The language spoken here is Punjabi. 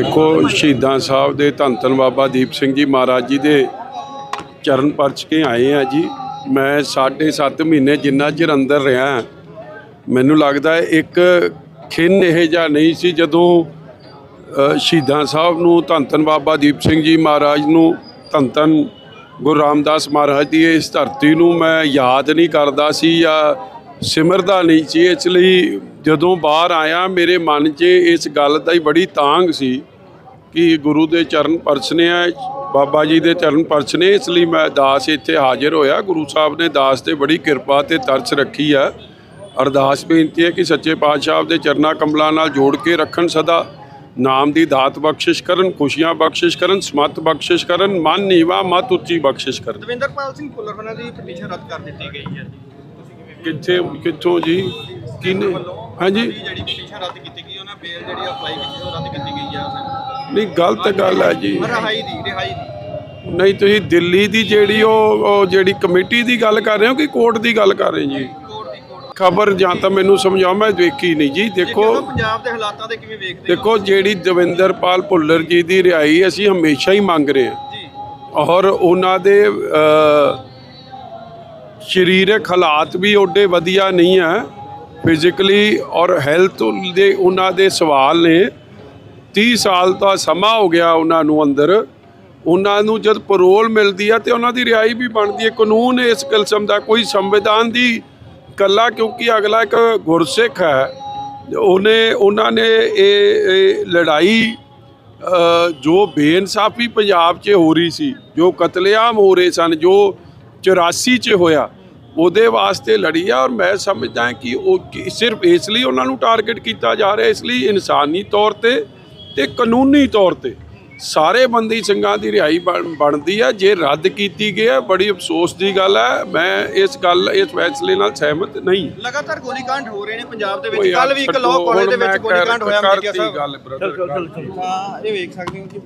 ਦੇਖੋ, ਸ਼ਹੀਦਾਂ ਸਾਹਿਬ ਦੇ ਧੰਨ ਧੰਨ ਬਾਬਾ ਦੀਪ ਸਿੰਘ ਜੀ ਮਹਾਰਾਜ ਜੀ ਦੇ ਚਰਨ ਪਰਚ ਕੇ ਆਏ ਆ ਜੀ। ਮੈਂ ਸਾਢੇ ਸੱਤ ਮਹੀਨੇ ਜਿੰਨਾ ਚਿਰ ਅੰਦਰ ਰਿਹਾ, ਮੈਨੂੰ ਲੱਗਦਾ ਇੱਕ ਖਿੰਨ ਇਹ ਜਿਹਾ ਨਹੀਂ ਸੀ ਜਦੋਂ ਸ਼ਹੀਦਾਂ ਸਾਹਿਬ ਨੂੰ ਧੰਨ ਧੰਨ ਬਾਬਾ ਦੀਪ ਸਿੰਘ ਜੀ ਮਹਾਰਾਜ ਨੂੰ ਧੰਨ ਧੰਨ ਗੁਰੂ ਰਾਮਦਾਸ ਮਹਾਰਾਜ ਦੀ ਇਸ ਧਰਤੀ ਨੂੰ ਮੈਂ ਯਾਦ ਨਹੀਂ ਕਰਦਾ ਸੀ ਜਾਂ ਸਿਮਰਦਾ ਨਹੀਂ ਸੀ। ਇਸ ਲਈ ਜਦੋਂ ਬਾਹਰ ਆਇਆ, ਮੇਰੇ ਮਨ 'ਚ ਇਸ ਗੱਲ ਦਾ ਹੀ ਬੜੀ ਤਾਂਗ ਸੀ ਕਿ ਗੁਰੂ ਦੇ ਚਰਨ ਪਰਸਨੇ ਆ ਬਾਬਾ ਜੀ ਦੇ ਚਰਨ ਪਰਸਨੇ ਇਸ ਲਈ ਮੈਂ ਦਾਸ ਇੱਥੇ ਹਾਜ਼ਰ ਹੋਇਆ। ਗੁਰੂ ਸਾਹਿਬ ਨੇ ਦਾਸ ਤੇ ਬੜੀ ਕਿਰਪਾ ਤੇ ਤਰਸ ਰੱਖੀ ਆ। ਅਰਦਾਸ ਬੇਨਤੀ ਹੈ ਕਿ ਸੱਚੇ ਪਾਤਸ਼ਾਹ ਦੇ ਚਰਨਾ ਕਮਲਾਂ ਨਾਲ ਜੋੜ ਕੇ ਰੱਖਣ ਸਦਾ। ਨਾਮ ਦੀ ਦਾਤ ਬਖਸ਼ਿਸ਼ ਕਰਨ ਖੁਸ਼ੀਆਂ ਬਖਸ਼ਿਸ਼ ਕਰਨ ਸਮਤ ਬਖਸ਼ਿਸ਼ ਕਰਨ ਮਨ ਨੀਵਾ ਮਤ ਉੱਚੀ ਬਖਸ਼ਿਸ਼ ਕਰਨ। ਦਵਿੰਦਰਪਾਲ ਸਿੰਘ ਭੁੱਲਰ ਹੋਣਾ ਦੀ ਪਟੀਸ਼ਨ ਰੱਦ ਕਰ ਦਿੱਤੀ ਗਈ ਹੈ ਕਿੱਥੇ ਕਿੱਥੋਂ ਜੀ? ਕਿਨੇ ਹਾਂਜੀ। ਜਿਹੜੀ ਪਟੀਸ਼ਨ ਰੱਦ ਕੀਤੀ ਗਈ ਉਹਨਾਂ ਬੇਲ ਜਿਹੜੀ ਅਪਲਾਈ ਕੀਤੀ ਉਹ ਰੱਦ ਕੀਤੀ ਗਈ ਹੈ। ਨਹੀਂ ਗਲਤ ਗੱਲ ਹੈ ਜੀ। ਰਿਹਾਈ ਦੀ ਰਿਹਾਈ ਦੀ। ਨਹੀਂ ਤੁਸੀਂ ਦਿੱਲੀ ਦੀ ਜਿਹੜੀ ਉਹ ਜਿਹੜੀ ਕਮੇਟੀ ਦੀ ਗੱਲ ਕਰ ਰਹੇ ਹੋ ਕਿ ਕੋਰਟ ਦੀ ਗੱਲ ਕਰ ਰਹੇ ਜੀ? ਖਬਰ ਜਾਂ ਤਾਂ ਮੈਨੂੰ ਸਮਝਾਓ ਮੈਂ ਵੇਖੀ ਨਹੀਂ ਜੀ। ਦੇਖੋ ਪੰਜਾਬ ਦੇ ਹਾਲਾਤਾਂ ਦੇ ਕਿਵੇਂ ਵੇਖਦੇ ਦੇਖੋ ਜਿਹੜੀ ਦਵਿੰਦਰਪਾਲ ਭੁੱਲਰ ਜੀ ਦੀ ਰਿਹਾਈ ਅਸੀਂ ਹਮੇਸ਼ਾ ਹੀ ਮੰਗ ਰਹੇ ਹਾਂ। ਜੀ। ਔਰ ਉਹਨਾਂ ਦੇ ਸਰੀਰਕ ਹਾਲਾਤ ਵੀ ਓਡੇ ਵਧੀਆ ਨਹੀਂ ਹੈ। ਫਿਜ਼ੀਕਲੀ ਔਰ ਹੈਲਥ ਦੇ ਉਹਨਾਂ ਦੇ ਸਵਾਲ ਨੇ। 30 ਸਾਲ ਦਾ ਸਮਾਂ ਹੋ ਗਿਆ ਉਹਨਾਂ ਨੂੰ ਅੰਦਰ। ਉਹਨਾਂ ਨੂੰ ਜਦ ਪਰੋਲ ਮਿਲਦੀ ਹੈ ਤੇ ਉਹਨਾਂ ਦੀ ਰਿਹਾਈ ਵੀ ਬਣਦੀ ਹੈ ਕਾਨੂੰਨ ਇਸ ਕਿਸਮ ਦਾ ਕੋਈ ਸੰਵਿਧਾਨ ਦੀ ਕੱਲਾ ਕਿਉਂਕਿ ਅਗਲਾ ਇੱਕ ਗੁਰਸਿੱਖ ਹੈ, ਉਹਨੇ, ਉਹਨਾਂ ਨੇ ਇਹ ਲੜਾਈ ਜੋ ਬੇਇਨਸਾਫੀ ਪੰਜਾਬ 'ਚ ਹੋ ਰਹੀ ਸੀ, ਜੋ ਕਤਲੇਆਮ ਹੋ ਰਹੇ ਸਨ, ਜੋ 84 'ਚ ਹੋਇਆ, ਉਹਦੇ ਵਾਸਤੇ ਲੜੀ ਆ। ਔਰ ਮੈਂ ਸਮਝਦਾ ਕਿ ਉਹ ਸਿਰਫ ਇਸ ਲਈ ਉਹਨਾਂ ਨੂੰ ਟਾਰਗੇਟ ਕੀਤਾ ਜਾ ਰਿਹਾ, ਇਸ ਲਈ ਇਨਸਾਨੀ ਤੌਰ ਤੇ ਤੇ ਕਾਨੂੰਨੀ ਤੌਰ ਤੇ ਸਾਰੇ ਬੰਦੀ ਸਿੰਘਾਂ ਦੀ ਰਿਹਾਈ ਬਣਦੀ ਆ ਜੇ ਰੱਦ ਕੀਤੀ ਗਈ ਹੈ ਬੜੀ ਅਫਸੋਸ ਦੀ ਗੱਲ ਹੈ ਮੈਂ ਇਸ ਗੱਲ ਇਸ ਫੈਸਲੇ ਨਾਲ ਸਹਿਮਤ ਨਹੀਂ। ਲਗਾਤਾਰ ਗੋਲੀकांड ਹੋ ਰਹੇ ਨੇ ਪੰਜਾਬ ਦੇ ਵਿੱਚ। ਕੱਲ ਵੀ ਇੱਕ ਲਾਅ ਕਾਲਜ ਦੇ ਵਿੱਚ ਗੋਲੀकांड ਹੋਇਆ ਮਿਲਿਆ ਸਾਹਿਬ ਗੱਲ ਬ੍ਰਦਰ ਹਾਂ ਇਹ ਵੇਖ ਸਕਦੇ ਹੋ ਕਿ